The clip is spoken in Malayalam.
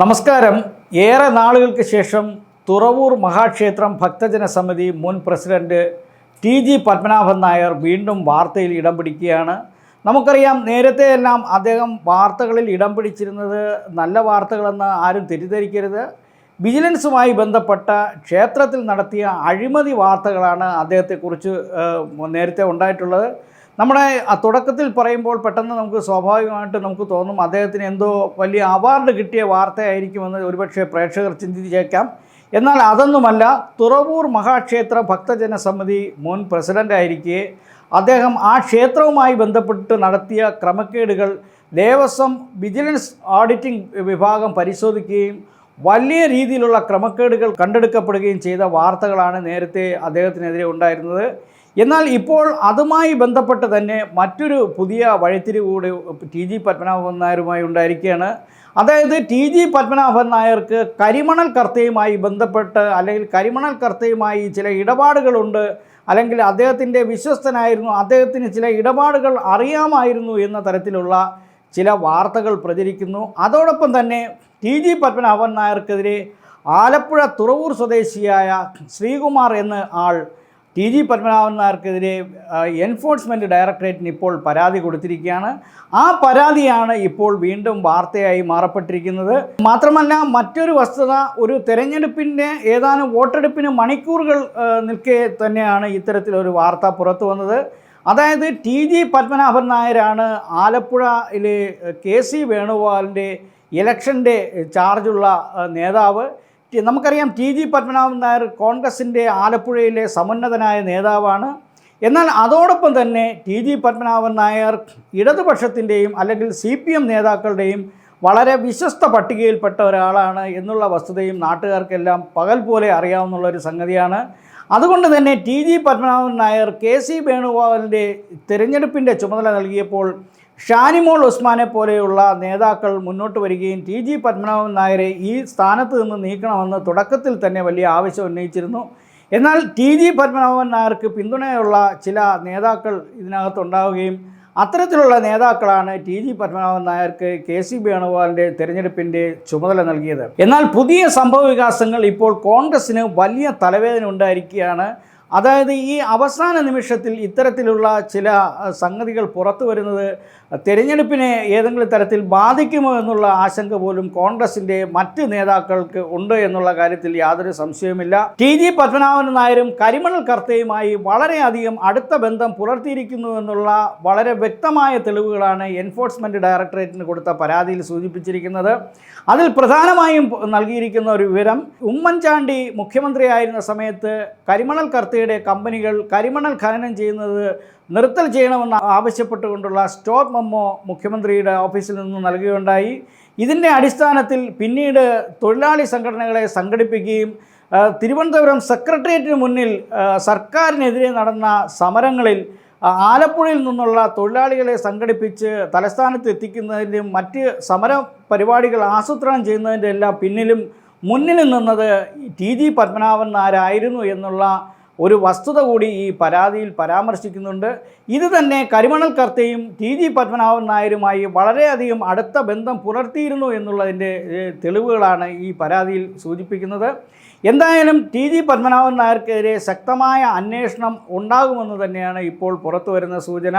നമസ്കാരം. ഏറെ നാളുകൾക്ക് ശേഷം തുറവൂർ മഹാക്ഷേത്രം ഭക്തജന സമിതി മുൻ president T G Padmanabhan Nair വീണ്ടും വാർത്തയിൽ ഇടം പിടിക്കുകയാണ്. നമുക്കറിയാം നേരത്തെ എല്ലാം അദ്ദേഹം വാർത്തകളിൽ ഇടം പിടിച്ചിരുന്നത് നല്ല വാർത്തകളെന്ന് ആരും തെറ്റിദ്ധരിക്കരുത്. വിജിലൻസുമായി ബന്ധപ്പെട്ട ക്ഷേത്രത്തിൽ നടത്തിയ അഴിമതി വാർത്തകളാണ് അദ്ദേഹത്തെക്കുറിച്ച് നേരത്തെ ഉണ്ടായിട്ടുള്ളത്. നമ്മുടെ തുടക്കത്തിൽ പറയുമ്പോൾ പെട്ടെന്ന് നമുക്ക് സ്വാഭാവികമായിട്ട് നമുക്ക് തോന്നും അദ്ദേഹത്തിന് എന്തോ വലിയ അവാർഡ് കിട്ടിയ വാർത്തയായിരിക്കുമെന്ന് ഒരുപക്ഷെ പ്രേക്ഷകർ ചിന്തിച്ചേക്കാം. എന്നാൽ അതൊന്നുമല്ല തുറവൂർ മഹാക്ഷേത്ര ഭക്തജന സമിതി മുൻ പ്രസിഡന്റായിരിക്കെ അദ്ദേഹം ആ ക്ഷേത്രവുമായി ബന്ധപ്പെട്ട് നടത്തിയ ക്രമക്കേടുകൾ ദേവസ്വം വിജിലൻസ് ഓഡിറ്റിംഗ് വിഭാഗം പരിശോധിക്കുകയും വലിയ രീതിയിലുള്ള ക്രമക്കേടുകൾ കണ്ടെടുക്കപ്പെടുകയും ചെയ്ത വാർത്തകളാണ് നേരത്തെ അദ്ദേഹത്തിനെതിരെ ഉണ്ടായിരുന്നത്. എന്നാൽ ഇപ്പോൾ അതുമായി ബന്ധപ്പെട്ട് തന്നെ മറ്റൊരു പുതിയ വഴിത്തിരിവ് കൂടി ടി ജി പത്മനാഭൻ നായരുമായി ഉണ്ടായിരിക്കുകയാണ്. അതായത് ടി ജി പത്മനാഭൻ നായർക്ക് കരിമണൽ കർത്തയുമായി ബന്ധപ്പെട്ട് അല്ലെങ്കിൽ കരിമണൽ കർത്തയുമായി ചില ഇടപാടുകളുണ്ട്. അല്ലെങ്കിൽ അദ്ദേഹത്തിന്റെ വിശ്വസ്തനായിരുന്നു. അദ്ദേഹത്തിന് ചില ഇടപാടുകൾ അറിയാമായിരുന്നു എന്ന തരത്തിലുള്ള ചില വാർത്തകൾ പ്രചരിക്കുന്നു. അതോടൊപ്പം തന്നെ ടി ജി പത്മനാഭൻ നായർക്കെതിരെ ആലപ്പുഴ തുറവൂർ സ്വദേശിയായ ശ്രീകുമാർ എന്ന ആൾ ടി ജി പത്മനാഭൻ നായർക്കെതിരെ എൻഫോഴ്സ്മെന്റ് ഡയറക്ടറേറ്റിന് ഇപ്പോൾ പരാതി കൊടുത്തിരിക്കുകയാണ്. ആ പരാതിയാണ് ഇപ്പോൾ വീണ്ടും വാർത്തയായി മാറപ്പെട്ടിരിക്കുന്നത്. മാത്രമല്ല മറ്റൊരു വസ്തുത ഒരു തെരഞ്ഞെടുപ്പിന്റെ ഏതാനും വോട്ടെടുപ്പിന് മണിക്കൂറുകൾ നിൽക്കെ തന്നെയാണ് ഇത്തരത്തിലൊരു വാർത്ത പുറത്തു വന്നത്. അതായത് ടി ജി പത്മനാഭൻ നായരാണ് ആലപ്പുഴയിലെ കെ സി വേണുഗോപാലിന്റെ ഇലക്ഷന്റെ ചാർജുള്ള നേതാവ്. നമുക്കറിയാം ടി ജി പത്മനാഭൻ നായർ കോൺഗ്രസിന്റെ ആലപ്പുഴയിലെ സമുന്നതനായ നേതാവാണ്. എന്നാൽ അതോടൊപ്പം തന്നെ ടി ജി പത്മനാഭൻ നായർ ഇടതുപക്ഷത്തിന്റെയും അല്ലെങ്കിൽ സി പി എം നേതാക്കളുടെയും വളരെ വിശ്വസ്ത പട്ടികയിൽപ്പെട്ട ഒരാളാണ് എന്നുള്ള വസ്തുതയും നാട്ടുകാർക്കെല്ലാം പകൽ പോലെ അറിയാവുന്ന ഒരു സംഗതിയാണ്. അതുകൊണ്ട് തന്നെ T G Padmanabhan Nair K C വേണുഗോപാലിന്റെ തിരഞ്ഞെടുപ്പിന്റെ ചുമതല നൽകിയപ്പോൾ ഷാനിമോൾ ഉസ്മാനെ പോലെയുള്ള നേതാക്കൾ മുന്നോട്ട് വരികയും ടി ജി പത്മനാഭൻ നായരെ ഈ സ്ഥാനത്ത് നിന്ന് നീക്കണമെന്ന് തുടക്കത്തിൽ തന്നെ വലിയ ആവശ്യം ഉന്നയിച്ചിരുന്നു. എന്നാൽ ടി ജി പത്മനാഭൻ നായർക്ക് പിന്തുണയുള്ള ചില നേതാക്കൾ ഇതിനകത്തുണ്ടാവുകയും അത്തരത്തിലുള്ള നേതാക്കളാണ് ടി ജി പത്മനാഭൻ നായർക്ക് കെ സി വേണുഗോപാലിന്റെ തെരഞ്ഞെടുപ്പിന്റെ ചുമതല നൽകിയത്. എന്നാൽ പുതിയ സംഭവ വികാസങ്ങൾ ഇപ്പോൾ കോൺഗ്രസ്സിന് വലിയ തലവേദന ഉണ്ടായിരിക്കുകയാണ്. അതായത് ഈ അവസാന നിമിഷത്തിൽ ഇത്തരത്തിലുള്ള ചില സംഗതികൾ പുറത്തു വരുന്നത് തിരഞ്ഞെടുപ്പിനെ ഏതെങ്കിലും തരത്തിൽ ബാധിക്കുമോ എന്നുള്ള ആശങ്ക പോലും കോൺഗ്രസിന്റെ മറ്റ് നേതാക്കൾക്ക് ഉണ്ട് എന്നുള്ള കാര്യത്തിൽ യാതൊരു സംശയവുമില്ല. ടി ജി പത്മനാഭൻ നായരും കരിമണൽ കർത്തയുമായി വളരെയധികം അടുത്ത ബന്ധം പുലർത്തിയിരിക്കുന്നു എന്നുള്ള വളരെ വ്യക്തമായ തെളിവുകളാണ് എൻഫോഴ്സ്മെന്റ് ഡയറക്ടറേറ്റിന് കൊടുത്ത പരാതിയിൽ സൂചിപ്പിച്ചിരിക്കുന്നത്. അതിൽ പ്രധാനമായും നൽകിയിരിക്കുന്ന ഒരു വിവരം ഉമ്മൻചാണ്ടി മുഖ്യമന്ത്രിയായിരുന്ന സമയത്ത് കരിമണൽ കർത്തയുടെ കമ്പനികൾ കരിമണൽ ഖനനം ചെയ്യുന്നത് നിർത്തൽ ചെയ്യണമെന്ന് ആവശ്യപ്പെട്ടുകൊണ്ടുള്ള സ്റ്റോപ്പ് മെമ്മോ മുഖ്യമന്ത്രിയുടെ ഓഫീസിൽ നിന്ന് നൽകുകയുണ്ടായി. ഇതിന്റെ അടിസ്ഥാനത്തിൽ പിന്നീട് തൊഴിലാളി സംഘടനകളെ സംഘടിപ്പിക്കുകയും തിരുവനന്തപുരം സെക്രട്ടേറിയറ്റിന് മുന്നിൽ സർക്കാരിനെതിരെ നടന്ന സമരങ്ങളിൽ ആലപ്പുഴയിൽ നിന്നുള്ള തൊഴിലാളികളെ സംഘടിപ്പിച്ച് തലസ്ഥാനത്ത് എത്തിക്കുന്നതിന്റെയും മറ്റ് സമര പരിപാടികൾ ആസൂത്രണം ചെയ്യുന്നതിന്റെ എല്ലാം പിന്നിലും മുന്നിൽ നിന്നത് ടി. ജി. പത്മനാഭൻ നായരായിരുന്നു എന്നുള്ള ഒരു വസ്തുത കൂടി ഈ പരാതിയിൽ പരാമർശിക്കുന്നുണ്ട്. ഇത് തന്നെ കരിമണൽ കർത്തയും ടി ജി പത്മനാഭൻ നായരുമായി വളരെയധികം അടുത്ത ബന്ധം പുലർത്തിയിരുന്നു എന്നുള്ളതിന്റെ തെളിവുകളാണ് ഈ പരാതിയിൽ സൂചിപ്പിക്കുന്നത്. എന്തായാലും ടി ജി പത്മനാഭൻ നായർക്കെതിരെ ശക്തമായ അന്വേഷണം ഉണ്ടാകുമെന്ന് തന്നെയാണ് ഇപ്പോൾ പുറത്തു വരുന്ന സൂചന.